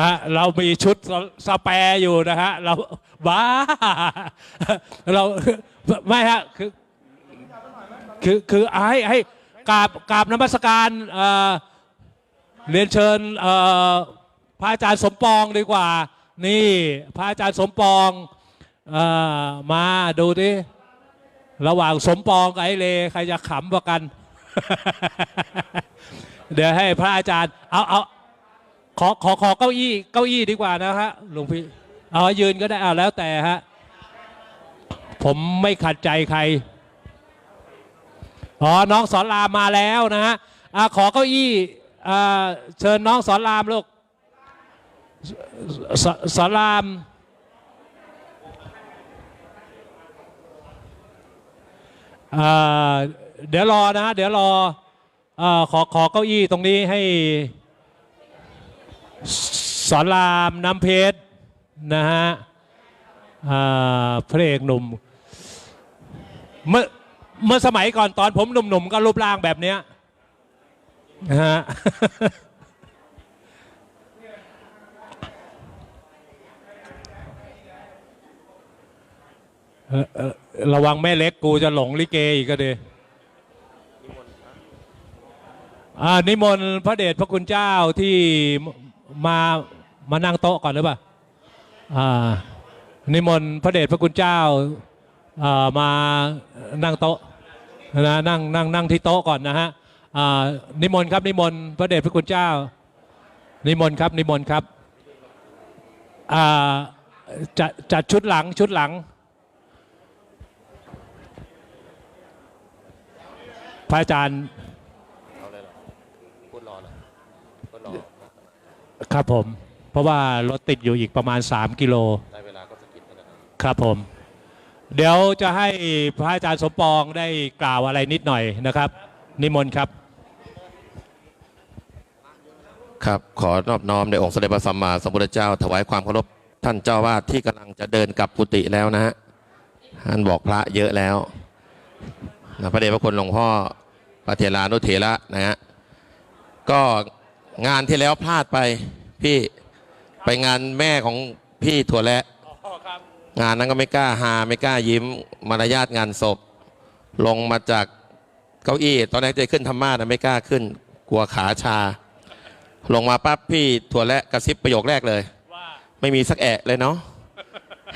ฮะเรามีชุดสสแปรอยู่นะฮะเราบ้าเราไม่ฮะคือคือคือให้ให้กราบกราบนมัสการเเรียนเชิญพระอาจารย์สมปองดีกว่า นี่พระอาจารย์สมปองอมาดูดิระหว่างสมปองกับไอเลใครจะขำกว่ากัน เดี๋ยวให้พระอาจารย์เอาเอา ขอขอขอเก้าอี้เก้าอี้ดีกว่านะฮะหลวงพี่เอายืนก็ได้เอาแล้วแต่ฮะผมไม่ขัดใจใครอ๋อน้องสอนรามมาแล้วนะฮะอ่าขอเก้าอี้อ่าเชิญน้องสอนรามลูกสสอนรามเดี๋ยวรอนะฮะเดี๋ยวรออขอขอเก้าอี้ตรงนี้ให้ สอนรามน้ำเพชรนะฮะพระเอกหนุ่มเมื่อเมื่อสมัยก่อนตอนผมหนุ่มๆก็รูปร่างแบบเนี้ยนะฮะระวังแม่เล็กกูจะหลงลิเกอีกก็ดีอ่านิมนต์พระเดชพระคุณเจ้าที่ มามานั่งโต๊ะก่อนหรือเปล่านิมนต์พระเดชพระคุณเจ้าามานั่งโต๊ะนะนั่งนั่งนั่งที่โต๊ะก่อนนะฮะนิมนต์ครับนิมนต์พระเดชพระคุณเจ้า นิมนต์ครับนิมนต์ครับจัดจัดชุดหลังชุดหลังพระอาจารย์ เอาเลยเหรอพูดรอเหรอพูดรอ ครับผม เพราะว่ารถติดอยู่อีกประมาณ 3 กิโลได้เวลาก็สกิดนั่นแหละครับผม เดี๋ยวจะให้พระอาจารย์สมปองได้กล่าวอะไรนิดหน่อยนะครับ นิมนต์ครับ ครับ ขอนอบน้อมในองค์สมเด็จพระสัมมาสัมพุทธเจ้า ถวายความเคารพท่านเจ้าวาดที่กำลังจะเดินกลับกุฏิแล้วนะฮะท่านบอกพระเยอะแล้วนะพระเดชพระคุณหลวงพ่อพระเถรานุเถระนะฮะก็ งานที่แล้วพลาดไป พี่ไปงานแม่ของพี่ถั่วและงานนั้นก็ไม่กล้าหาไม่กล้ายิ้มมารยาทงานศพ ลงมาจากเก้าอี้ตอนแรกจะขึ้นธรรมาสนะไม่กล้าขึ้น กลัวขาชา ลงมาปั๊บพี่ถั่วและกระซิบประโยคแรกเลยไม่มีสักแอะเลยเนาะ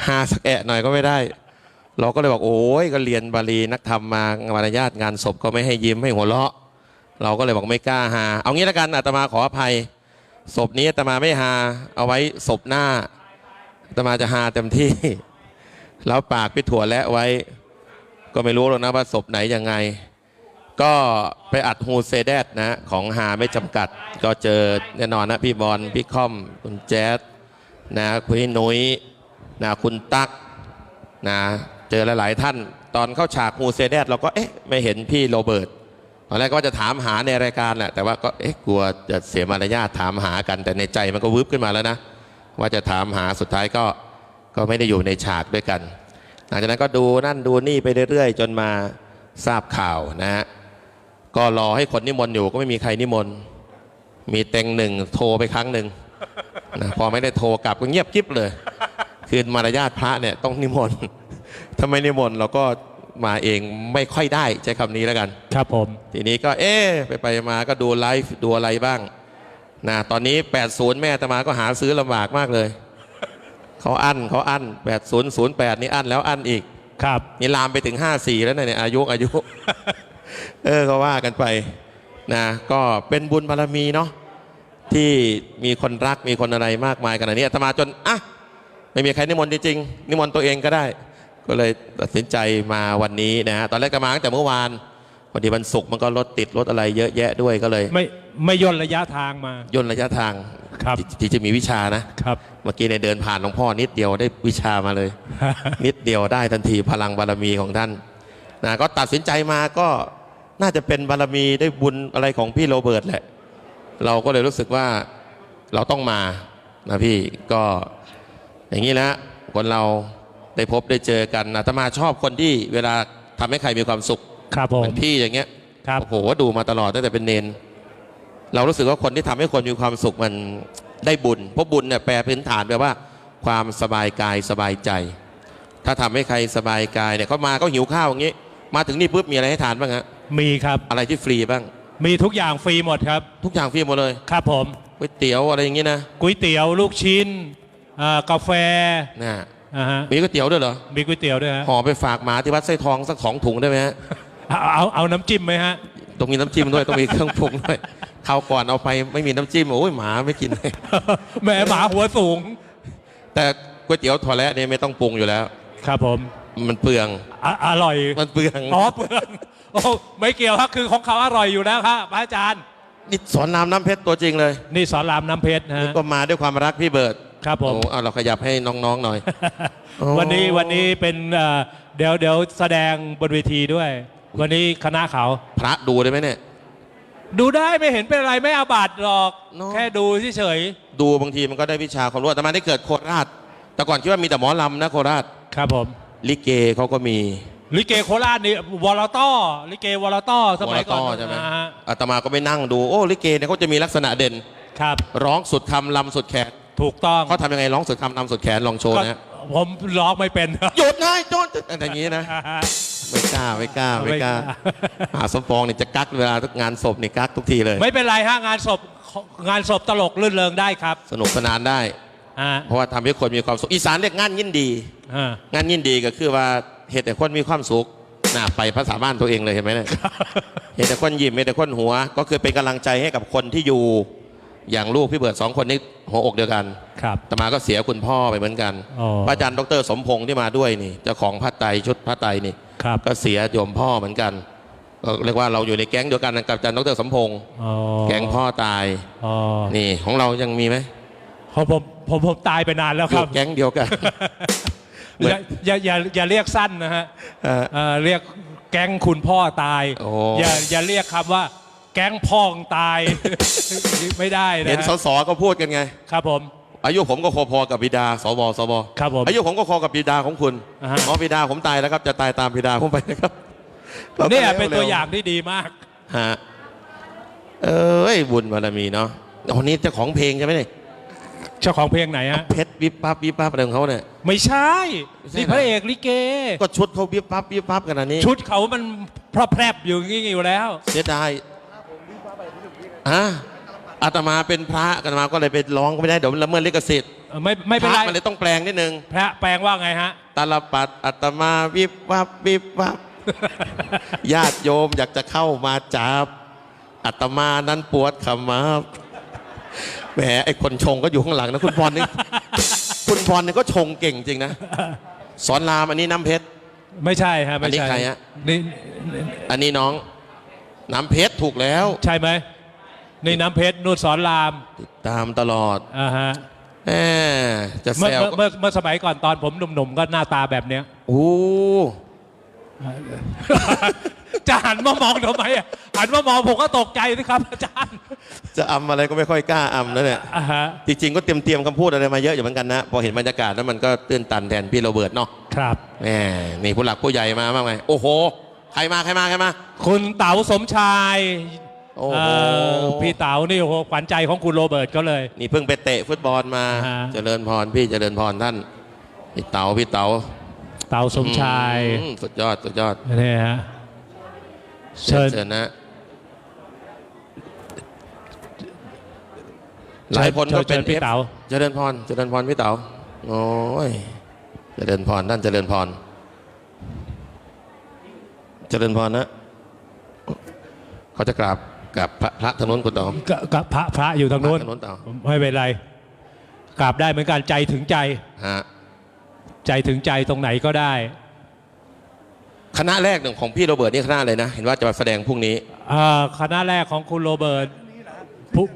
หาสักแอะหน่อยก็ไม่ได้ เราก็เลยบอกโอ้ยก็เรียนบาลีนักธรรมมามารยาทงานศพก็ไม่ให้ยิ้มให้หัวเราะ เราก็เลยบอกไม่กล้าหา เอางี้ละกันอาตมาขออภัย ศพนี้อาตมาไม่หา เอาไว้ศพหน้าอาตมาจะหาเต็มที่ แล้วปากพี่ถั่วและไว้ ก็ไม่รู้หรอกนะว่าศพไหนยังไง ก็ไปอัดฮูเซเดตนะของหาไม่จำกัด ก็เจอแน่นอนนะพี่บอลพี่คอม คุณแจ๊ดนะคุณนุ้ยนะคุณตั๊กนะเจอหลาย ๆ ท่าน ตอนเข้าฉากฮูเซเดตเราก็เอ๊ะไม่เห็นพี่โรเบิร์ต ตอนแรกก็จะถามหาในรายการแหละแต่ว่าก็เอ๊ะกลัวจะเสียมารยาทถามหากัน แต่ในใจมันก็วืบขึ้นมาแล้วนะ ว่าจะถามหาสุดท้ายก็ก็ไม่ได้อยู่ในฉากด้วยกัน หลังจากนั้นก็ดูนั่นดูนี่ไปเรื่อยๆ จนมาทราบข่าวนะฮะก็รอให้คนนิมนต์อยู่ก็ไม่มีใครนิมนต์มีเต็งหนึ่งโทรไปครั้งหนึ่งนะพอไม่ได้โทรกลับก็เงียบกิ๊บเลย คือมารยาทพระเนี่ยต้องนิมนต์ถ้าไมนิมนต์เราก็ มาเองไม่ค่อยได้ใช้คำนี้แล้วกัน ครับผม ทีนี้ก็เอ๊ะไปไปมาก็ดูไลฟ์ดูอะไรบ้างนะตอนนี้ 80 แม่อาตมาก็หาซื้อลำบากมากเลยเขาอั้นเขาอั้น8008 นี่อั้นแล้วอั้นอีก ครับ นี่ลามไปถึง 54 แล้วเนี่ยอายุอายุ เออก็ว่ากันไปนะก็เป็นบุญบารมีเนาะที่มีคนรักมีคนอะไรมากมายขนาดนี้อาตมาจนอะไม่มีใครนิมนต์จริงๆนิมนต์ตัวเองก็ได้ ก็เลยตัดสินใจมาวันนี้นะฮะตอนแรกก็มาตั้งแต่เมื่อวานพอดีวันศุกร์มันก็รถติดรถอะไรเยอะแยะด้วยก็เลยไม่ไม่ย่นระยะทางมาย่นระยะทางครับที่ที่จะมีวิชานะครับเมื่อกี้เนี่ยเดินผ่านหลวงพ่อนิดเดียวได้วิชามาเลย นิดเดียวได้ทันทีพลังบารมีของท่านนะก็ตัดสินใจมาก็น่าจะเป็นบารมีได้บุญอะไรของพี่โรเบิร์ตแหละ เราก็เลยรู้สึกว่าเราต้องมานะพี่ก็อย่างนี้แหละคนเรา ได้พบได้เจอกันอาตมาชอบคนที่เวลาทำให้ใครมีความสุขครับผเหมมือนพี่อย่างเงี้ยครับโอ้โหดูมาตลอดตั้งแต่เป็นเนน เรารู้สึกว่าคนที่ทำให้คนมีความสุขมันได้บุญเพราะบุญเนี่ยแปลพื้นฐานแปลว่า ความสบายกายสบายใจ ถ้าทำให้ใครสบายกายเนี่ยเขามาเขาหิวข้าวอย่างนี้ มาถึงนี่ปุ๊บมีอะไรให้ทานบ้างฮะมีครับอะไรที่ฟรีบ้าง มีทุกอย่างฟรีหมดครับ ทุกอย่างฟรีหมดเลยครับผมก๋วยเตี๋ยวอะไรอย่างนี้นะก๋วยเตี๋ยวลูกชิ้นอ่ากาแฟนะ อ่าฮะ มีก๋วยเตี๋ยวด้วยเหรอมีก๋วยเตี๋ยวด้วยฮะห่อไปฝากหมาที่วัดไส้ทองสักสองถุงได้ไหมฮะเอาเอาเอาน้ำจิ้มไหมฮะ ต้องมีน้ำจิ้มด้วยต้องมีเครื่องปรุงด้วยคราวก่อนเอาไปไม่มีน้ำจิ้มโอ้ยหมาไม่กินเลยแหมหมาหัวสูง แต่ก๋วยเตี๋ยวถั่วและเนี่ยไม่ต้องปรุงอยู่แล้ว ครับผมมันเปลืองออร่อยมันเปลืองอ๋อเปลืองโอ้ไม่เกี่ยวครับคือของเขาอร่อยอยู่แล้วครับพระอาจารย์ นี่สอนน้ำน้ำเพชรตัวจริงเลยนี่สอนรามน้ำเพชรนะฮะก็มาด้วยความรักพี่เบิร์ด ครับผมโอ้เอาเราขยับให้น้องๆหน่อยโอ้วันนี้วันนี้เป็นเอ่อเดี๋ยวเดี๋ยวแสดงบนเวทีด้วย วันนี้คณะเขา พระดูได้ไหมเนี่ย ดูได้ไม่เห็นเป็นไรไม่อาบัตหรอก เนอะ แค่ดูเฉยดูบางทีมันก็ได้วิชาความรู้แต่มาได้เกิดโคราช แต่ก่อนคิดว่ามีแต่หมอลำนะโคราช ๆครับผมลิเกเขาก็มีลิเกโคราชนี่วอลต้อลิเกวอลต้อสมัยก่อนวรต้ใช่ไหมนะฮะอาตมาก็ไปนั่งดู โอ้ลิเกเนี่ยเขาจะมีลักษณะเด่น ครับ ร้องสุดคำลำสุดแขน ถูกต้องเขาทำยังไงร้องสุดคำลำสุดแขนลองโชว์ก็นะฮะผมร้องไม่เป็น หยุดนายโจนอะไรอย่างนี้นะ ไม่กล้าไม่กล้าไม่กล้าไม่กล้าหาสมปองนี่จะกักเวลาทุกงานศพนี่กักทุกทีเลย ไม่เป็นไรฮะงานศพงานศพตลกลื่นเริงได้ครับ สนุกสนานได้อ่าเพราะว่าทำให้คนมีความสุขอีสานเรียกงานยินดีอ่างานยินดีก็คือว่าเหตุแต่คนมีความสุขน่าไปภาษาบ้านตัวเองเลยเห็นไหมเนี่ยเหตุแต่คนยิ้มเหตุแต่คนหัว ก็คือเป็นกำลังใจให้กับคนที่อยู่ อย่างลูกพี่เบิร์ดสองคนนี้หัวอกเดียวกันครับแต่มาก็เสียคุณพ่อไปเหมือนกัน อ๋อพระอาจารย์ดรสมพงษ์ที่มาด้วยนี่เจ้าของพระไตรชุดพระไตรนี่ ครับก็เสียโยมพ่อเหมือนกันก็เรียกว่าเราอยู่ในแก๊งเดียวกันกับอาจารย์ดรสมพงษ์อ๋อแก๊งพ่อตายอ๋อนี่ของเรายังมีไหมของผมผมผมตายไปนานแล้วอครัยู่บแก๊งเดียวกันอย่าอย่าอย่าอย่าเรียกสั้นนะฮะ เอ่อ เอ่อเรียกแก๊งคุณพ่อตาย โอ้ อย่าอย่าเรียกคำว่า แก๊งพ่องตาย ไม่ได้นะเห็นสฮะสก็พูดกันไง ครับผม อายุผมก็พอๆกับบิดาสวสวครับผม อายุผมก็พอกับบิดาของคุณอ่าฮะ อ๋อบิดาผมตายแล้วครับ จะตายตามบิดาผมไปนะครับเนี่ยเป็นตัวอย่างที่ดีมาก ฮะเอ้ยบุญบารมีเนาะอ๋อนี่เจ้าของเพลงใช่ไหมเนี่ยเจ้าของเพลงไหนฮะ เพชรวิบปั๊บวิบปั๊บอะไรของเขาเนี่ย ไม่ใช่ ไม่ใช่ นี่พระเอกลิเก ก็ชุดเขาวิบปั๊บวิบปั๊บกันอันนี้ชุดเขามันพระแพรบอยู่อย่างนี้อยู่แล้ว เสียดาย อะอาตมาเป็นพระอาตมาก็เลยไปร้องก็ไม่ได้เดี๋ยวมันละเมิดลิขสิทธิ์เออไม่ไม่พเป็นระไรมันเลยต้องแปลงนิดนึงพระแปลงว่าไงฮะ ตาลปัดอาตมาวิบวับวิบวับ ญาติโยมอยากจะเข้ามาจับอาตมานั้นปวดขมับแหมไอคนชงก็อยู่ข้างหลังนะ คุณพรนี่ คุณพรนี่ก็ชงเก่งจริงนะ สอนรามอันนี้น้ำเพชร ไม่ใช่ฮะไม่อันนี้ใช่ใครฮะ นี่อันนี้น้อง น้ำเพชรถูกแล้ว ใช่ไหม นี่น้ำเพชรนูนสอนรามติดตามตลอดอ่าฮะแหมจะแซเมื่อวเมื่อก็เมื่อเมื่อสมัยก่อนตอนผมหนุ่มๆก็หน้าตาแบบเนี้ย โอ้จะหันมามองทำไมอะหันมามองผมก็ตกใจสิครับอาจารย์จะอำอะไรก็ไม่ค่อยกล้าอำแล้วเนี่ย อ่าฮะจริงๆก็เตรียมเตรียมๆคำพูดอะไรมาเยอะอยู่เหมือนกันนะ พอเห็นบรรยากาศแล้วมันก็ตื้นตันแทนพี่โรเบิร์ตเนาะครับ แหมนี่ผู้หลักผู้ใหญ่มาบ้างไหมโอ้โห ใครมาใครมาใครมา คุณเต๋าสมชาย โอ้เอ่โหอพี่เต๋านี่โอ้โหขวัญใจของคุณโรเบิร์ตก็เลย นี่เพิ่งไปเตะฟุตบอลมาฮะ เจริญพรพี่เจริญพรท่านพี่เต๋าพี่เต๋าเต๋าสมชายอืมสุดยอดสุดยอดนี่ฮะเชิญ เชิญนะหลายคนก็เป็นชิญพี่เต๋า เจริญพรเจริญพรพี่เต๋าโอ้ยเจริญพรท่านเจริญพรเจริญพรนะเขาจะกราบ กับพระพระทางนู้นคุณเต๋อกับกับพระพระอยู่ทางนู้นทางนู้นเต๋อไม่เป็นไรกราบได้เหมือนกันใจถึงใจ ฮะใจถึงใจตรงไหนก็ได้คณะแรกหนึ่งของพี่โรเบิร์ตนี่คณะอะไรนะ เห็นว่าจะมาแสดงพรุ่งนี้อ่าคณะแรกของคุณโรเบิร์ตพรุ่ง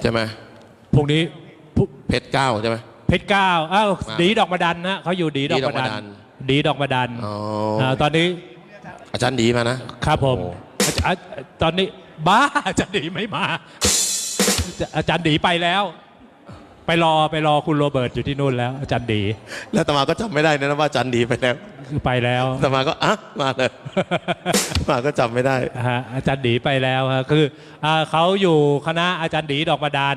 ใช่ไหมพรุ่งนี้พรุ่งเพชรเก้าใช่ไหม เพชรเก้าอ้าวมาดีดอกมาดันนะเขาอยู่ดีดอกมาดัดีดอกมาดันนดีดอกมาดันอ๋ออ่าตอนนี้อาจารย์ดีมานะ ครับผมโอ้อาจารย์ตอนนี้ บ้าอาจารย์ดีไม่มา อาจารย์ดีไปแล้ว ไปรอไปรอคุณโรเบิร์ตอยู่ที่นู่นแล้ว อาจารย์ดีแล้วอาตมาก็จำไม่ได้นะว่าอาจันดีไปแล้วคือไปแล้วอาตมาก็อะมาเลย มาก็จำไม่ได้ ฮะอาจารย์ดีไปแล้วฮะคืออ่าเขาอยู่คณะอาจารย์ดีดอกประดาน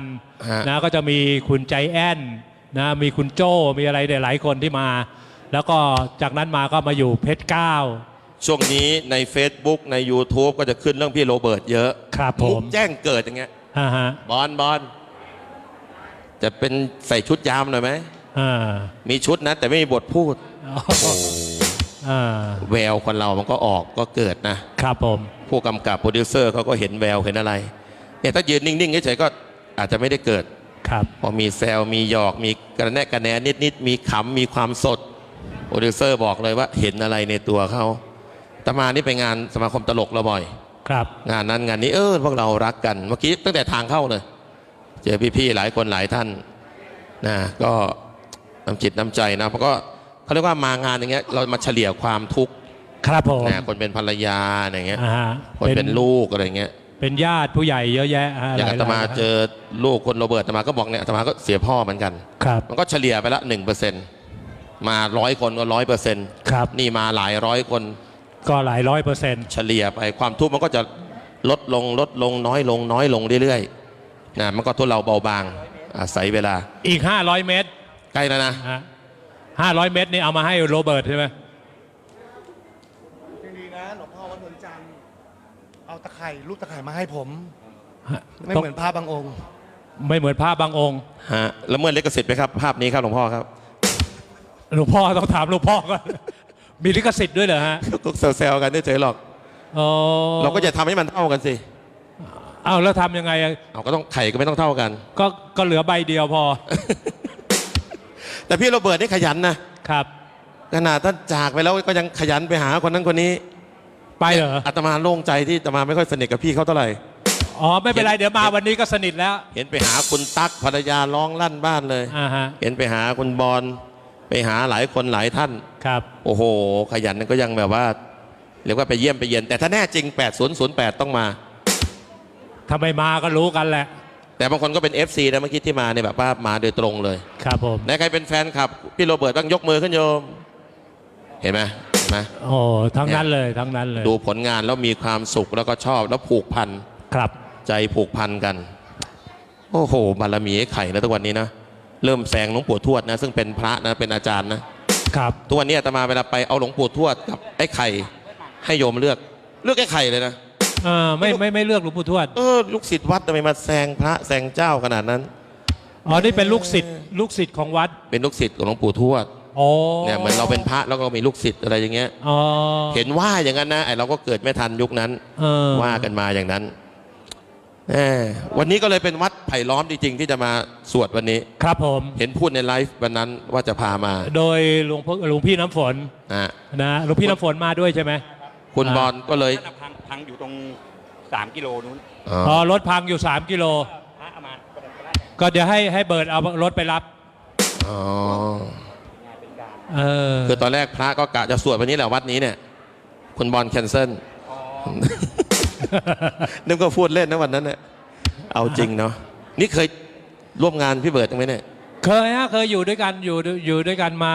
ฮะ นะก็จะมีคุณใจแอนนะมีคุณโจ้มีอะไรหลายๆคนที่มา แล้วก็จากนั้นมาก็มาอยู่เพชรเก้า ช่วงนี้ใน Facebook ใน YouTube ก็จะขึ้นเรื่องพี่โรเบิร์ตเยอะครับผมมุกแจ้งเกิดอย่างเงี้ยอ่าฮะบอลบอลจะเป็นใส่ชุดยามหน่อยไหม อ่ามีชุดนะ แต่ไม่มีบทพูด อ่าแววคนเรามันก็ออกก็เกิดนะ ครับผม ผู้กำกับโปรดิวเซอร์เขาก็เห็นแววเห็นอะไรเนี่ยถ้ายืนนิ่งๆเฉยๆก็อาจจะไม่ได้เกิด ครับพอมีแซวมีหยอกมีกระแนะกระแหนนิดๆมีขำมีความสดโปรดิวเซอร์บอกเลยว่าเห็นอะไรในตัวเขา ตามานี่ไปงานสมาคมตลกเราบ่อย ครับ งานนั้นงานนี้เออพวกเรารักกัน เมื่อกี้ตั้งแต่ทางเข้าเลย เจอพี่ๆหลายคนหลายท่านนะก็น้ำจิตน้ำใจนะเพราะก็เขาเรียกว่ามางานอย่างเงี้ยเรามาเฉลี่ยความทุกข์ครับผมนะคนเป็นภรรยาอย่างเงี้ยอ่าฮะคนเป็นลูกอะไรเงี้ยเป็นญาติผู้ใหญ่เยอะแยะฮะอย่างหลอาตมาๆเจอลูกคนโรเบิร์ตอาตมาก็บอกเนี่ยอาตมาก็เสียพ่อเหมือนกัน ครับ มันก็เฉลี่ยไปละหนึ่งเปอร์เซ็นต์มาร้อยคนก็ร้อยเปอร์เซ็นต์ครับ นี่มาหลายร้อยคน ก็หลายร้อยเปอร์เซ็นต์เฉลี่ยไปความทุกข์มันก็จะลดลงลดลงน้อยลงน้อยลงเรื่อยๆนะมันก็ทุเลาเบาบางอาศัยเวลาอีก 500 เมตร ใกล้แล้วนะฮะ500เมตรนี่เอามาให้โรเบิร์ตใช่ไหมยังดีนะหลวงพ่อวัดนวลจันทร์เอาตะไคร่รูปตะไคร่มาให้ผม ไม่ต้องเหมือนพระบางองค์ ไม่เหมือนภาพบางองค์ฮะแล้วเมื่อเล็กสิทธิ์ไหมครับ ภาพนี้ครับหลวงพ่อครับหลวงพ่อต้องถามหลวงพ่อก่อน มีลิขสิทธิ์ด้วยเหรอฮะก็แซวๆกันเฉยๆหรอก อ๋อเราก็จะทำให้มันเท่ากันสิอ้าวแล้วทำยังไงอะเอาก็ต้องไข่ก็ไม่ต้องเท่ากัน ก็ก็เหลือใบเดียวพอ แต่พี่โรเบิร์ตนี่ขยันนะครับ ขนาดท่านจากไปแล้วก็ยังขยันไปหาคนนั้นคนนี้ไปเหรอ อาตมาโล่งใจที่อาตมาไม่ค่อยสนิทกับพี่เขาเท่าไหร่ อ๋อ ไม่เป็นไร เดี๋ยวมาวันนี้ก็สนิทแล้ว เห็นไปหาคุณตั๊กภรรยาร้องลั่นบ้านเลย อ่าฮะ เห็นไปหาคุณบอล ไปหาหลายคนหลายท่าน ครับ โอ้โห ขยันก็ยังแบบว่าเรียกว่าไปเยี่ยมไปเยียน แต่ถ้าแน่จริง 8008 ต้องมา ถ้าไม่มาก็รู้กันแหละ แต่บางคนก็เป็น FC นะเมื่อกี้ที่มาเนี่ยแบบว่ามาโดยตรงเลยครับผม ไหนใครเป็นแฟนคลับ พี่โรเบิร์ตบ้างยกมือขึ้นโยม เห็นไหมเห็นไหมโอ้ทั้งนั้นเลยทั้งนั้นเลย ดูผลงานแล้วมีความสุขแล้วก็ชอบแล้วผูกพัน ครับ ใจผูกพันกัน โอ้โหบารมีไอ้ไข่แล้วทุกวันนี้นะ เริ่มแซงหลวงปู่ทวดนะซึ่งเป็นพระนะเป็นอาจารย์นะครับทุกวันนี้อาตมาเวลาไปเอาหลวงปู่ทวดกับไอ้ไข่ให้โยมเลือกเลือกไอ้ไข่เลยนะเออไม่ไม่ไม่เลือกหลวงปู่ทวดเออลูกศิษย์วัดทำไมมาแซงพระแซงเจ้าขนาดนั้นอ๋อนี่เป็นลูกศิษย์ลูกศิษย์ของวัด เป็นลูกศิษย์ของหลวงปู่ทวดอ๋อเนี่ยเหมือนเราเป็นพระแล้วก็มีลูกศิษย์อะไรอย่างเงี้ยอ๋อเห็นว่าอย่างนั้นนะไอเราก็เกิดไม่ทันยุคนั้นเออว่ากันมาอย่างนั้น แหมวันนี้ก็เลยเป็นวัดไผ่ล้อมจริงๆที่จะมาสวดวันนี้ ครับผม เห็นพูดในไลฟ์วันนั้นว่าจะพามาโดยหลวงพ่อหลวงพี่น้ำฝนนะนะหลวงพี่น้ำฝนมาด้วยใช่ไหมคุณอ่าบอลก็เลยนั่นน่ะพังพังอยู่ตรง 3 กิโลนู้นอ๋ออ๋อรถพังอยู่ 3 กิโล พระเอามาก็ได้ก็ได้ก็เดี๋ยวให้ให้เบิร์ดเอารถไปรับ อ๋องานเป็นการเออคือตอนแรกพระก็กะจะสวดวันนี้แหละวัดนี้เนี่ย คุณบอลแคนเซิล นึกก็พูดเล่นนะวันนั้นเนี่ยเอาจริงเนาะนี่เคยร่วมงานพี่เบิร์ดไหมเนี่ยเคยฮะเคยอยู่ด้วยกันอยู่อยู่ด้วยกันมา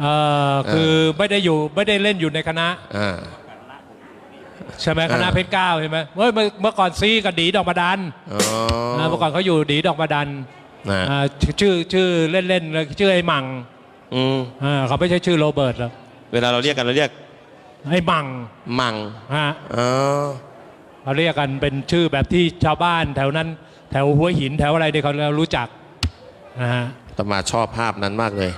เอ่อคือไม่ได้อยู่ไม่ได้เล่นอยู่ในคณะอ่าใช่ไหมอ่าคณะเพชรเก้าใช่ไหมเมื่อเมื่อเมื่อก่อนซีกับดีดอกมาดันอ๋อนะเมื่อก่อนเขาอยู่ดีดอกมาดันนะอ่าชื่อชื่อเล่นเล่นๆชื่อไอ้มังอืมอ่าเขาไม่ใช่ชื่อโรเบิร์ตหรอกเวลาเราเรียกกันเราเรียก ไอ้มังมังฮะอ๋อเขาเรียกกันเป็นชื่อแบบที่ชาวบ้านแถวนั้น แถวหัวหินแถวอะไรเนี่ยเขารู้จักนะฮะตมาชอบภาพนั้นมากเลย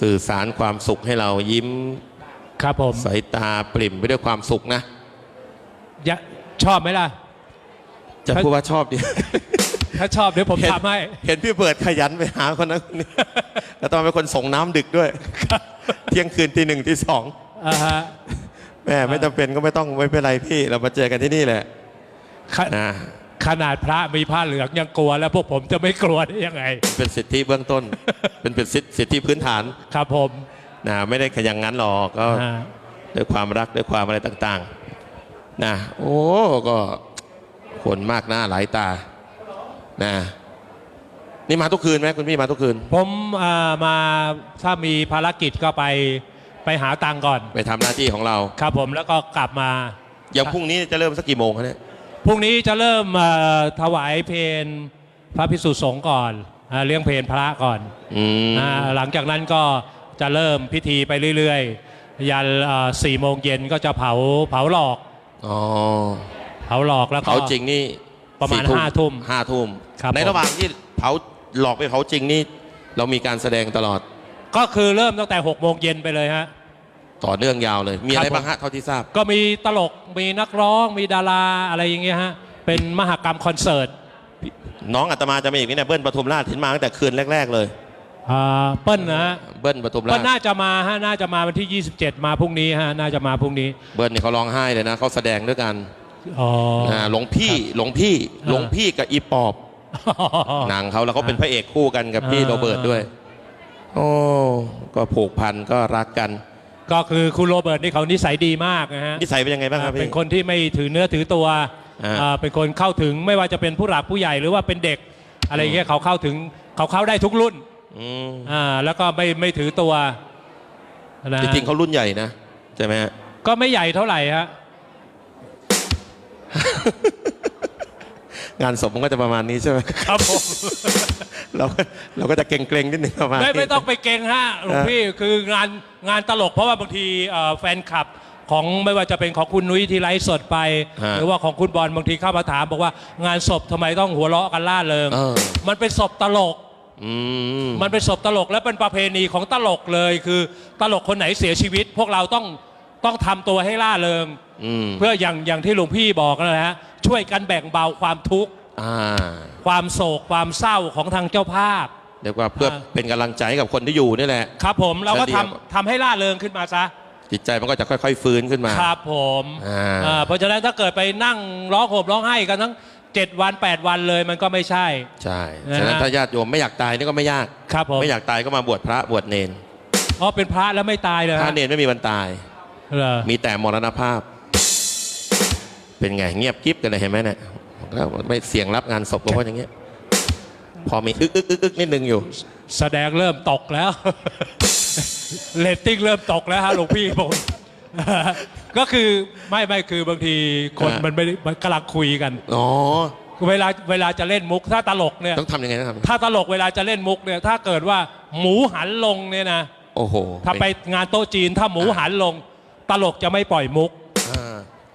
สื่อสารความสุขให้เรายิ้ม ครับผมสายตาปริ่มไปด้วยความสุขนะยะชอบไหมล่ะ จะพูดว่าชอบดิถ้าชอบเดี๋ยวผมเห็นทำให้ เห็นพี่เบิร์ดขยันไปหาคนนั้นคนนี้แล้วตอนเป็นคนส่งน้ำดึกด้วย เที่ยงคืนตีหนึ่งตีสอง อ่าฮะ แม่ไม่จำเป็นก็ไม่ต้องไม่เป็นไรพี่ เรามาเจอกันที่นี่แหละขนะ ขนาดพระมีผ้าเหลืองยังกลัว แล้วพวกผมจะไม่กลัวได้ยังไง เป็นสิทธิเบื้องต้น เป็นเป็นสิทธิสิทธิพื้นฐานครับผม นะไม่ได้ขยันงั้นหรอกก็อ่า ด้วยความรักด้วยความอะไรต่างๆนะโอ้ก็คนมากหน้าหลายตานะนี่มาทุกคืนไหมคุณพี่มาทุกคืน ผมเอ่อมาถ้ามีภารกิจก็ไป ไปหาตังค์ก่อน ไปทำหน้าที่ของเรา ครับผมแล้วก็กลับมา อย่างพรุ่งนี้จะเริ่มสักกี่โมงคะเนี่ยพรุ่งนี้จะเริ่มเอ่อถวายเพลพระพิสุสงฆ์ก่อนอ่าเลี้ยงเพลพระก่อนอืมอ่าหลังจากนั้นก็จะเริ่มพิธีไปเรื่อยๆ ยันสี่โมงเย็นก็จะเผาเผาหลอก อ๋อเผาหลอกแล้วก็ เผาจริงนี่ประมาณสี่ห้าทุ่มห้าทุ่มครับในผม ระหว่างที่เผาหลอกไปเผาจริงนี่เรามีการแสดงตลอด ก็คือเริ่มตั้งแต่6โมงเย็นไปเลยฮะ ต่อเนื่องยาวเลย มีอะไรครับผมบ้างฮะเท่าที่ทราบ ก็มีตลกมีนักร้องมีดาราอะไรอย่างเงี้ยฮะ เป็นมหกรรมคอนเสิร์ตน้องอาตมาจะมาอีกนี่นะเบิ้ลปทุมราชเห็นมาตั้งแต่คืนแรก ๆ เลยอ่าเปิ้ลนะฮะเบิ้ลปทุมราก็ชน่าจะมาฮะน่าจะมาวันที่ 27 มาพรุ่งนี้ฮะน่าจะมาพรุ่งนี้ เบิ้ลนี่เขาร้องไห้เลยนะเขาแสดงด้วยกันอ๋ออ่าหลวงพี่หลวงพี่อ่าหลวงพี่กับอีปอบหนังเขาแล้วเขาเป็นพระเอกคู่กันกับพี่อ่าโรเบิร์ตด้วย โอ้ก็ผูกพันก็รักกัน ก็คือคุณโรเบิร์ตนี่เขานิสัยดีมากนะฮะนิสัยเป็นยังไงบ้างครับเป็นพี่คนที่ไม่ถือเนื้อถือตัวอ่า อ่าเป็นคนเข้าถึงไม่ว่าจะเป็นผู้หลักผู้ใหญ่หรือว่าเป็นเด็ก อะไรเงี้ยเขาเข้าถึงเขาเข้าได้ทุกรุ่นอืมอ่าแล้วก็ไม่ไม่ถือตัวนะจริงๆเขารุ่นใหญ่นะใช่ไหมฮะก็ไม่ใหญ่เท่าไหร่ฮะ งานศพมันก็จะประมาณนี้ใช่ไหมครับผม เราก็เราก็จะเกรงๆนิดนึงประมาณไม่นี้ ไม่ต้องไปเก่งฮะหลวงพี่คืองานงานตลก เพราะว่าบางทีเอ่อแฟนคลับของไม่ว่าจะเป็นของคุณนุ้ยที่ไลฟ์สดไป ฮะหรือว่าของคุณบอลบางทีเข้ามาถามบอกว่างานศพทำไมต้องหัวเราะกันล่าเริงเออ มันเป็นศพตลก อืม มันเป็นศพตลกและเป็นประเพณีของตลกเลย คือตลกคนไหนเสียชีวิต พวกเราต้องต้องทำตัวให้ล่าเริง อืม เพื่ออย่างอย่างที่หลวงพี่บอกนั่นแหละฮะ ช่วยกันแบ่งเบาความทุกข์อ่าความโศกความเศร้าของทางเจ้าภาพ เรียกว่าเพื่ออ่าเป็นกำลังใจให้กับคนที่อยู่นี่แหละ ครับผมเราก็เฉลี่ทำยทำให้ล่าเริงขึ้นมาซะจิตใจมันก็จะค่อย ๆ ฟื้นขึ้นมา ครับผมอ่า อ่าเพราะฉะนั้นถ้าเกิดไปนั่งร้องโหมร้องไห้กันทั้ง 7 วัน 8 วันเลยมันก็ไม่ใช่ ใช่นะฮะฉะนั้นถ้าญาติโยมไม่อยากตายนี่ก็ไม่ยากครับผม ไม่อยากตายก็มาบวชพระบวชเนนอ๋อเป็นพระแล้วไม่ตายเลยพระฮะเนนไม่มีวันตาย เหรอมีแต่มรณภาพ เป็นไงเงียบกิ๊บกันเลยเห็นไหมเนี่ยแล้วไม่เสียงรับงานศพก็เพราะอย่างเงี้ยพอมีอึกอึกอึกอึกนิดนึงอยู่ แสดงเริ่มตกแล้วเรตติ้งเริ่มตกแล้วฮะหลวงพี่ผมก็คือไม่ไม่คือบางทีคนอ่ามัมันไม่ได้มันกำลังคุยกันอ๋อเวลาเวลาจะเล่นมุกถ้าตลกเนี่ยต้องทำยังไงนะครับถ้าตลกเวลาจะเล่นมุกเนี่ยถ้าเกิดว่าหมูหันลงเนี่ยนะโอ้โหถ้าไปงานโต๊ะจีนถ้าหมูหันลง ตลกจะไม่ปล่อยมุกอ่า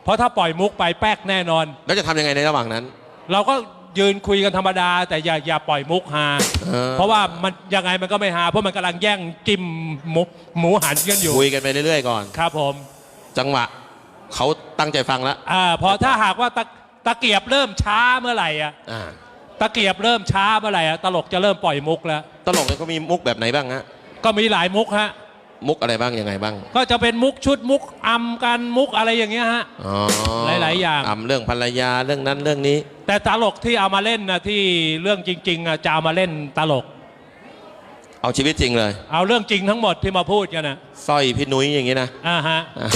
เพราะถ้าปล่อยมุกไปแป๊กแน่นอน แล้วจะทำยังไงในระหว่างนั้น เราก็ยืนคุยกันธรรมดา แต่อย่าอย่าปล่อยมุกฮาเออ เพราะว่ามันยังไงมันก็ไม่ฮาเพราะมันกำลังแย่งจิ้มหมูหมูหันกันอยู่คุยกันไปเรื่อยๆก่อน ครับผมจังหวะเขาตั้งใจฟังแล้วอ่าพอถ้าหากว่าตะตะเกียบเริ่มช้าเมื่อไหร่อะอ่าตะเกียบเริ่มช้าเมื่อไหร่อะตลกจะเริ่มปล่อยมุกแล้ว ตลกเนี่ยเขามีมุกแบบไหนบ้างฮะก็มีหลายมุกฮะ มุกอะไรบ้างยังไงบ้างก็จะเป็นมุกชุดมุกอำกันมุกอะไรอย่างเงี้ยฮะ อ๋อหลายๆอย่างอำเรื่องภรรยาเรื่องนั้นเรื่องนี้ แต่ตลกที่เอามาเล่นนะที่เรื่องจริงๆอะจะเอามาเล่นตลก เอาชีวิตจริงเลย เอาเรื่องจริงทั้งหมดที่มาพูดกันนะสร้อยพี่นุ้ยอย่างนี้นะอ่าฮะอะ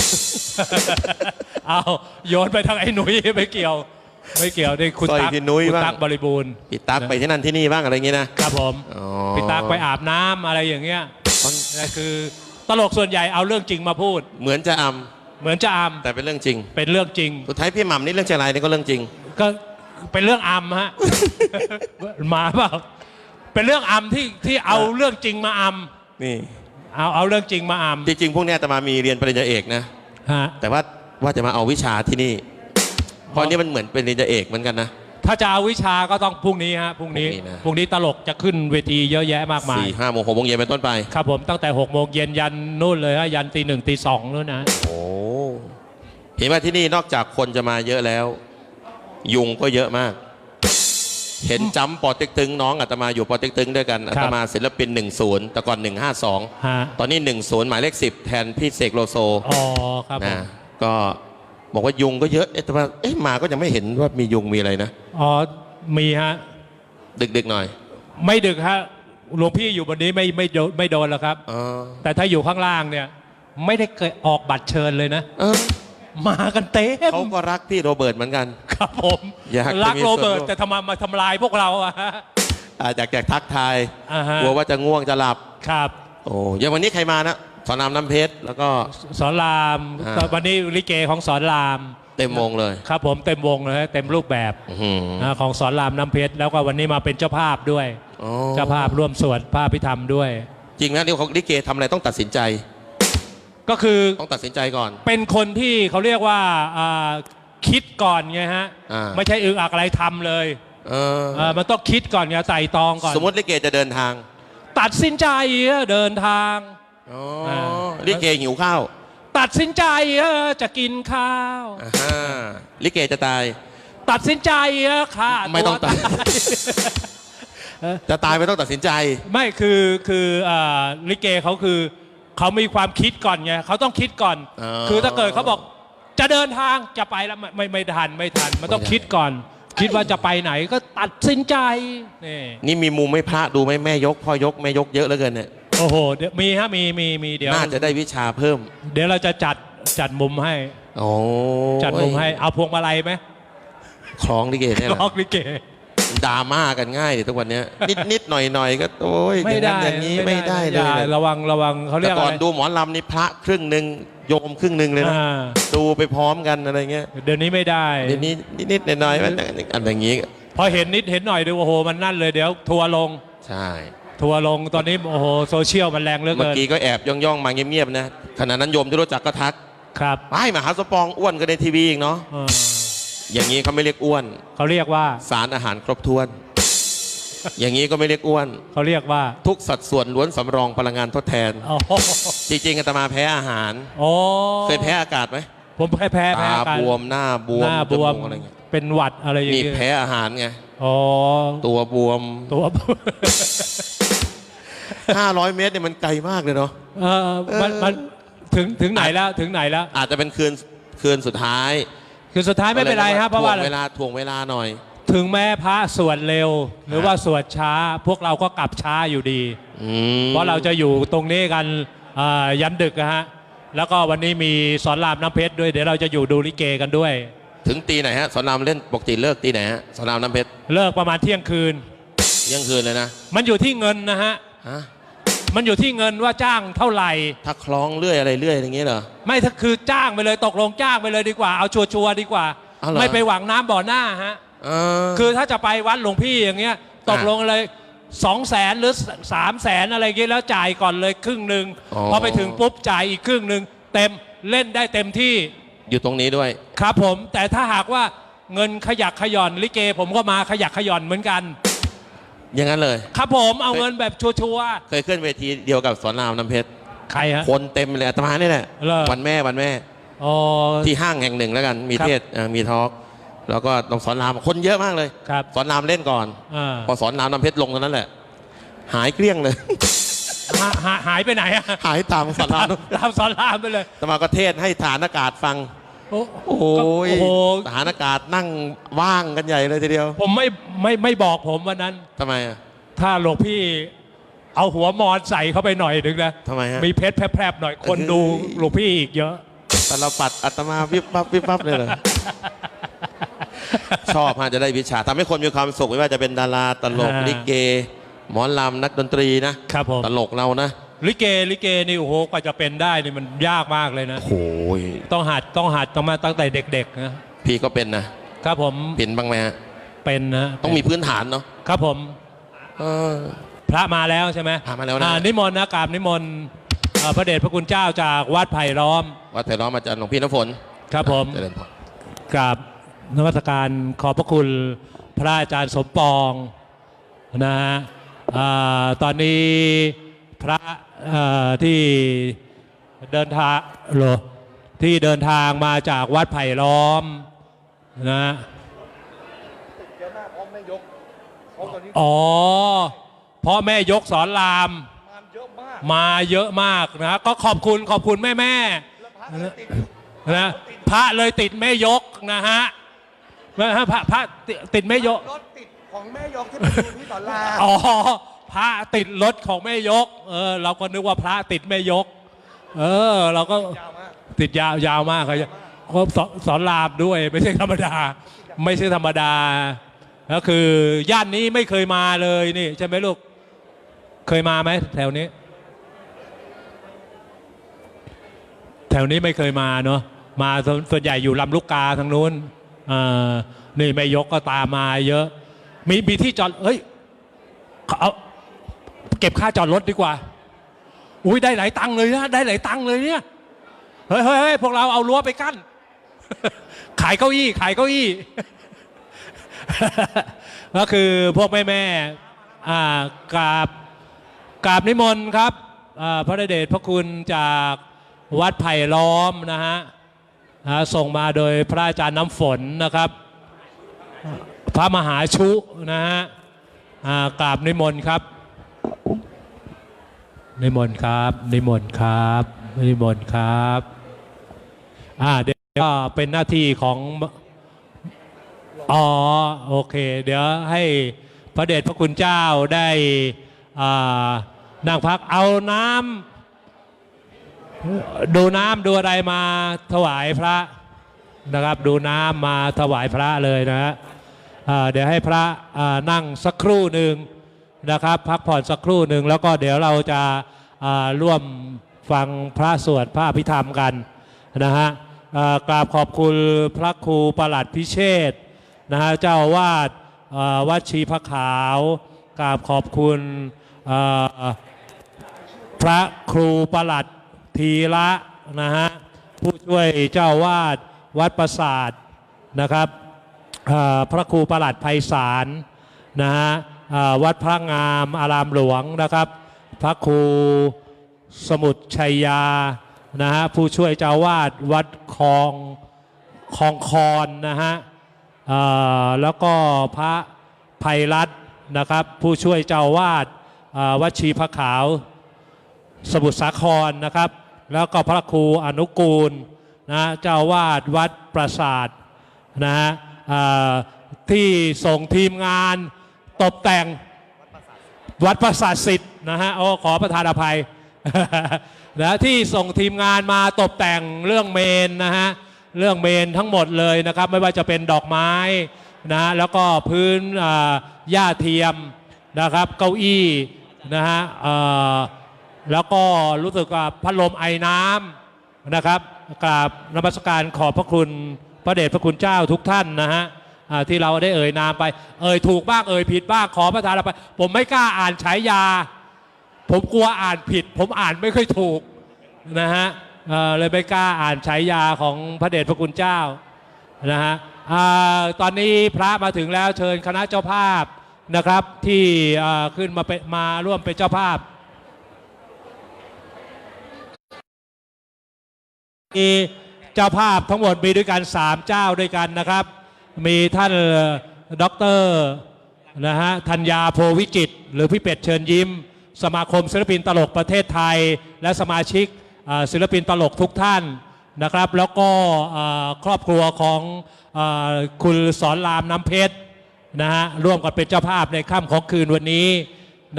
เอาโยนไปทางไอ้หนุ่ยไม่เกี่ยว ไม่เกี่ยวนี่คุณสร้อยตั๊กพี่นุ้ยคุณบ้าง ตั๊กบริบูรณ์พี่ตั๊กไปที่นั่นที่นี่บ้างอะไรอย่างนี้นะ ครับผมอ๋อ พี่ตั๊กไปอาบน้ำอะไรอย่างเงี้ยนี่คือ ตลกส่วนใหญ่เอาเรื่องจริงมาพูด เหมือนจะอเหมือนจะอำแต่เป็นเรื่องจริงำเป็นเรื่องจริง สุดท้ายพี่หม่ำนี่เรื่องเชียงรายนี่ก็เรื่องจริง ก็เป็นเรื่องอำฮะมาเปล่าเป็นเรื่องอำที่ที่เอาเรื่องจริงมาอนี่ำเอาเอาเรื่องจริงมาอจริงๆพวกเนี้ยจะมามีเรียนปริญญาเอกนะำฮะแต่ว่าว่าจะมาเอาวิชาที่นี่เพราะอันนี่มันเหมือนเป็นปริญญาเอกเหมือนกันนะ ถ้าจะเอาวิชาก็ต้องพรุ่งนี้ฮะพรุ่งนี้พรุ่งนี้นะ พรุ่งนี้ตลกจะขึ้นเวทีเยอะแยะมากมาย สี่ห้าโมงหกโมงเย็นเป็นต้นไป ครับผมตั้งแต่6กโมงเย็นยันนู่นเลยฮะยันตีหนึ่งตีสองนู่นนะโอ้เห็นว่าที่นี่นอกจากคนจะมาเยอะแล้ว ยุงก็เยอะมาก เห็นจำปอเต็กตึงน้องอาตมาอยู่ปอเต็กตึงด้วยกันอาตมาศิลปิน 10 แต่ก่อน152ฮะตอนนี้ 10 หมายเลข 10 แทนพี่เสกโลโซอ๋อครับผนะมก็ บอกว่ายุงก็เยอะเอ๊ะแต่ว่าเอ๊ะมาก็ยังไม่เห็นว่ามียุงมีอะไรนะอ๋อมีฮะ ดึกๆหน่อยไม่ดึกฮะหลวงพี่อยู่บนนี้ไม่ไม่โดนไม่โดนแล้วครับ อ๋อแต่ถ้าอยู่ข้างล่างเนี่ย ไม่ได้เคยออกบัตรเชิญเลยนะ เออมากันเต็มเขาก็รักพี่โรเบิร์ตเหมือนกัน ครับผมอยากจะรักมีโรเบิร์ตส่วนร่วม แต่ทำไมมาทำลายพวกเราอะฮะ อาอยากจะทักทายอ่าฮะ กลัวว่าจะง่วงจะหลับ ครับ โอ้ยังวันนี้ใครมานะ สอนรามน้ำเพชรแล้วก็ สอนรามอ่าตอนวันนี้ลิเกของสอนราม เต็มวงเลย ครับผมเต็มวงเลยฮะเต็มรูปแบบอื้อหือ นะของสอนรามน้ำเพชรแล้วก็วันนี้มาเป็นเจ้าภาพด้วย อ๋อเจ้าภาพร่วมสวดพระพิธรรมด้วย จริงนะเดี๋ยวเขาลิเกทำอะไรต้องตัดสินใจ ก็คือต้องตัดสินใจก่อน เป็นคนที่เขาเรียกว่าอ่าคิดก่อนไงฮะอ่า ไม่ใช่อึกอักอะไรทำเลยเออเออมันต้องคิดก่อนไงไต่ตองก่อน สมมติลิเกจะเดินทาง ตัดสินใจเดินทาง อ๋ออ่าลิเกหิวข้าวตัดสินใจจะกินข้าว อ่าฮะลิเกจะตาย ตัดสินใจค่ะไม่ต้องตัด จะตายไม่ต้องตัดสินใจ ไม่คือคืออ่าลิเกเขาคือเขามีความคิดก่อนไงเขาต้องคิดก่อน อ๋อคือถ้าเกิดเขาบอกจะเดินทางจะไปแล้วไม่ไม่ไม่ทันไม่ทันมันต้องไม่ทัน คิดก่อน คิดว่าจะไปไหนก็ตัดสินใจนี่นี่มีมุมไม่พระดูไหมแม่ยกพ่อยกแม่ยกเยอะเหลือเกินเนี่ย โอ้โหเดี๋ยวมีฮะมีมีมีเดี๋ยว น่าจะได้วิชาเพิ่ม เดี๋ยวเราจะจัดจัดมุมให้ โอ้จัดมุมให้เอาพวงมาลัยไหมคล้องลิเกเนี่ยล็อกลิเก ดราม่ากันง่ายดิทุกวันเนี้ยนิดนิดหน่อยหน่อยก็โอ้ยไม่ได้อย่างนั้นอย่างนี้ไม่ได้เลอยย่าระวังระวังเขาเรีแต่ยกก่อะอนไรดูหมอลำนี่พระครึ่งหนึ่งโยมครึ่งหนึ่งเลยนะอ่าดูไปพร้อมกันอะไรเงี้ยเดี๋ยวนี้ไม่ได้ เดี๋ยวนี้นิดๆหน่อยๆมันอันอย่างนี้พอเห็นนิดเห็นหน่อยดูโอ้โหมันนั่นเลยเดี๋ยวทัวร์ลง ใช่ ทัวร์ลงตอนนี้โอ้โหโซเชียลมันแรงเหลือเมื่อเกินกี้ก็แอบย่องๆมาเงียบๆนะขณะนั้นโยมที่รู้จักก็ทักครับไอ้มหาสปองอ้วนก็ในทีวีอีกเนาะเอออย่างนี้เขาไม่เรียกอ้วน เขาเรียกว่าสารอาหารครบถ้วน อย่างนี้ก็ไม่เรียกอ้วน เขาเรียกว่าทุกสัดส่วนล้วนสำรองพลังงานทดแทน โอ้โหจริงๆอาตมาแพ้อาหาร โอ้เคยแพ้อากาศไหมผมแพ้แพ้แพ้ตาอาการบวมหน้าบวมหน้าบวมจกอะไรเงี้ยเป็นหวัดอะไรอย่างนี่เงี้ยแพ้อาหารไง อ๋อตัวบวมตัว 500 เมตรเนี่ยมันไกลมากเลยเนาะ เออมันมันถึงถึงไหนแล้วถึงไหนแล้ว อาจจะเป็นคืนคืนสุดท้ายคือสุดท้ายไม่เป็นไรครับเพราะว่า ถ่งเวลาถ่วงเวลาหน่อย ถึงแม้พระสวดเร็ว หรือว่าสวดช้า พวกเราก็กลับช้าอยู่ดี อืมเพราะเราจะอยู่ตรงนี้กันอ่ายันดึกนะฮะแล้วก็วันนี้มีสอนรามน้ำเพชรด้วยเดี๋ยวเราจะอยู่ดูลิเกกันด้วย ถึงตีไหนฮะสอนรามเล่นปกติเลิกตีไหนฮะสอนรามน้ำเพชรเลิกประมาณเที่ยงคืน เที่ยังคืนเลยนะมันอยู่ที่เงินนะฮะ ฮะ มันอยู่ที่เงินว่าจ้างเท่าไหร่ถ้าคล้องเรื่อยอะไรเรื่อยอย่างเงี้ยเหรอ ไม่ถ้าคือจ้างไปเลยตกลงจ้างไปเลยดีกว่าเอาชัวร์ๆดีกว่า เอาเหรอ ไม่ไปหวังน้ำบ่อหน้าฮะเออ คือถ้าจะไปวัดหลวงพี่อย่างเงี้ยตกลงเลยสองแสนหรือสามแสนอะไรเงี้ยแล้วจ่ายก่อนเลยครึ่งหนึ่งอ๋อ พอไปถึงปุ๊บจ่ายอีกครึ่งหนึ่งเต็มเล่นได้เต็มที่ อยู่ตรงนี้ด้วย ครับผมแต่ถ้าหากว่าเงินขยักขย่อนลิเก ผมก็มาขยักขย่อนเหมือนกัน อย่างนั้นเลย ครับผมเอาเงินแบบชัวร์เคยขึ้นเวทีเดียวกับสอนรามน้ำเพชร ๆใครฮะ คนเต็มเลยอาตมานี่แหละเหรอ วันแม่วันแม่ อ๋อ ที่ห้างแห่งหนึ่งแล้วกัน มีครับ เทศเอ่อมีทอล์กแล้วก็ต้องสอนรามคนเยอะมากเลย ครับสอนรามเล่นก่อน อ่าพอสอนรามน้ำเพชรลงตอนนั้นแหละ หายเกลี้ยงเลย หาหาหายไปไหนอะหายตามสอนรามรามสอนรามไปเลย อาตมาก็เทศให้ฐานอากาศฟัง โอ้โอ้ยโอ้โหฐานอากาศนั่งว่างกันใหญ่เลยทีเดียวผมไม่ไม่ไม่บอกผมวันนั้น ทำไมอะ ถ้าหลวงพี่เอาหัวมอนใส่เข้าไปหน่อยนึงนะทำไมฮะมีเพชรแพรบๆหน่อยคนดูหลวงพี่อีกเยอะตลปัดอาตมาวิบวับวิบวับเลยเหรอ ชอบฮะจะได้วิชาทำให้คนมีความสุขไม่ว่าจะเป็นดาราตลกอ่า ลิเก หมอลำนักดนตรีนะครับผม ตลกเรานะ ลิเกลิเกนี่โอ้โหกว่าจะเป็นได้นี่มันยากมากเลยนะ โอ้ยต้องหัดต้องหัดต้องมาตั้งแต่เด็กๆนะพี่ก็เป็นนะครับผมเป็นบ้างไหมฮะเป็นนะต้องมีพื้นฐานเนาะครับผมเออพระมาแล้วใช่ไหมพระมาแล้วนะอ่นิมนต์นะกราบนิมนต์เอ่อพระเดชพระคุณเจ้าจากวัดไผ่ล้อม วัดไผ่ล้อมอาจารย์หลวงพี่น้ำฝน ครับผมเจริญพรกราบนมัสการขอบพระคุณพระอาจารย์สมปองนะฮะอ่าตอนนี้พระเอ่อ ที่เดินทางเหรอที่เดินทางมาจากวัดไผ่ล้อมนะฮะเยอะมากเพราะไม่ยกเขาตอนนี้อ๋อเพราะแม่ยกสอนรามงานเยอะมากมาเยอะมากนะ ก็ขอบคุณขอบคุณแม่แม่แล้วพระก็ติดๆนะพระเลยติดแม่ยกนะฮะนะฮะพระพระติดติดแม่ยกรถติดของแม่ยกที่ไปดูที่สอนรามอ๋อ พระติดรถของแม่ยก เออ เราก็นึกว่าพระติดแม่ยก เออ เราก็ติดยาวยาวมากเลยก็สอนสอนรามด้วย ไม่ใช่ธรรมดา ไม่ใช่ธรรมดาก็คือย่านนี้ไม่เคยมาเลยนี่ใช่ไหมลูก เคยมาไหมแถวนี้ แถวนี้ไม่เคยมาเนาะมาส่วนส่วนใหญ่อยู่ลำลูกกาทางนู้นอ่านี่แม่ยกก็ตามมาเยอะ มีมีที่จอดเฮ้ยเอา เก็บค่าจอดรถดีกว่า อุ้ยได้หลายตังค์เลยนะ ได้หลายตังค์เลยเนี่ย เฮ้ยเฮ้ยเฮ้ยพวกเราเอารั้วไปกั้น ขายเก้าอี้ขายเก้าอี้ก็คือพวกแม่แม่อ่ากราบกราบนิมนต์ครับอ่าพระเดชพระคุณจากวัดไผ่ล้อมนะฮะส่งมาโดยพระอาจารย์น้ำฝนนะครับ พระมหาชุนะฮะอ่ากราบนิมนต์ครับ นิมนต์ครับ นิมนต์ครับ นิมนต์ครับ อ่าเดี๋ยวก็เป็นหน้าที่ของอ๋อโอเค เดี๋ยวให้พระเดชพระคุณเจ้าได้อ่านั่งพักเอาน้ำดูน้ำดูอะไรมาถวายพระนะครับ ดูน้ำมาถวายพระเลยนะฮะเดี๋ยวให้พระนั่งสักครู่หนึ่ง นะครับ พักผ่อนสักครู่หนึ่งแล้วก็เดี๋ยวเราจะาร่วมฟังพระสวดพระอภิธรรมกันนะฮะกราบขอบคุณพระครูประหลัดพิเชษนะฮะเจ้าวาดวัดชีพระขาวกราบขอบคุณพระครูประหลัดทีละนะฮะผู้ช่วยเจ้าวาดวัดประสาทนะครับพระครูประหลัดไพศาลนะฮะ วัดพระงามอารามหลวงนะครับ พระครูสมุทรชัยยานะฮะผู้ช่วยเจ้าวาดวัดคลองคลองคอนนะฮะแล้วก็พระภัยรัตน์นะครับ ผู้ช่วยเจ้าวาดวัดชีพระขาว สมุทรสาครนะครับ แล้วก็พระครูอนุกูลนะเจ้าวาดวัดประสาทนะฮะที่ส่งทีมงาน ตกแต่งวัดประสาทสิทธิ์นะฮะโอ้ขอประทานอภัยนะที่ส่งทีมงานมาตกแต่งเรื่องเมนนะฮะเรื่องเมนทั้งหมดเลยนะครับ ไม่ว่าจะเป็นดอกไม้นะแล้วก็พื้นอ่าหญ้าเทียมนะครับ เก้าอี้นะฮะเอ่อแล้วก็รู้สึกว่าพัดลมไอน้ำนะครับกราบนมัสการขอบพระคุณพระเดชพระคุณเจ้าทุกท่านนะฮะ ที่เราได้เอ่ยนามไป เอ่ยถูกบ้างเอ่ยผิดบ้างขอประทานอภัยผมไม่กล้าอ่านฉายา ผมกลัวอ่านผิด ผมอ่านไม่ค่อยถูกนะฮะเลยไม่กล้าอ่านฉายาของพระเดชพระคุณเจ้านะฮะตอนนี้พระมาถึงแล้วเชิญคณะเจ้าภาพนะครับที่ขึ้นมาเป็นมาร่วมเป็นเจ้าภาพมีเจ้าภาพทั้งหมดมีด้วยกัน 3 เจ้าด้วยกันนะครับ มีท่านด็อกเตอร์นะฮะธัญญาโพวิจิต หรือพี่เป็ดเชิญยิ้ม สมาคมศิลปินตลกประเทศไทย และสมาชิกศิลปินตลกทุกท่านนะครับ แล้วก็ครอบครัวของอคุณสอนรามน้ำเพชรนะฮะร่วมกันเป็นเจ้าภาพในค่ำของคืนวันนี้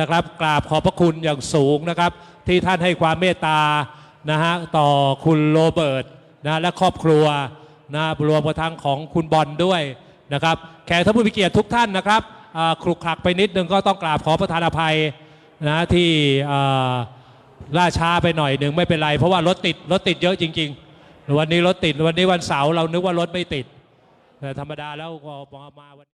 นะครับกราบขอบพระคุณอย่างสูงนะครับ ที่ท่านให้ความเมตตานะฮะต่อคุณโรเบิร์ตนะและครอบครัว นะรวมกระทั่งของคุณบอลด้วยนะครับแขกท่านผู้มีเกียรติทุกท่านนะครับคลุกคลักไปนิดนึงก็ต้องกราบขอประทานอภัยนะที่ล่าช้าไปหน่อยหนึ่งไม่เป็นไร เพราะว่ารถติดรถติดเยอะจริง ๆ วันนี้รถติดวันนี้วันเสาร์เรานึกว่ารถไม่ติดแต่ธรรมดาแล้วก็มาวัน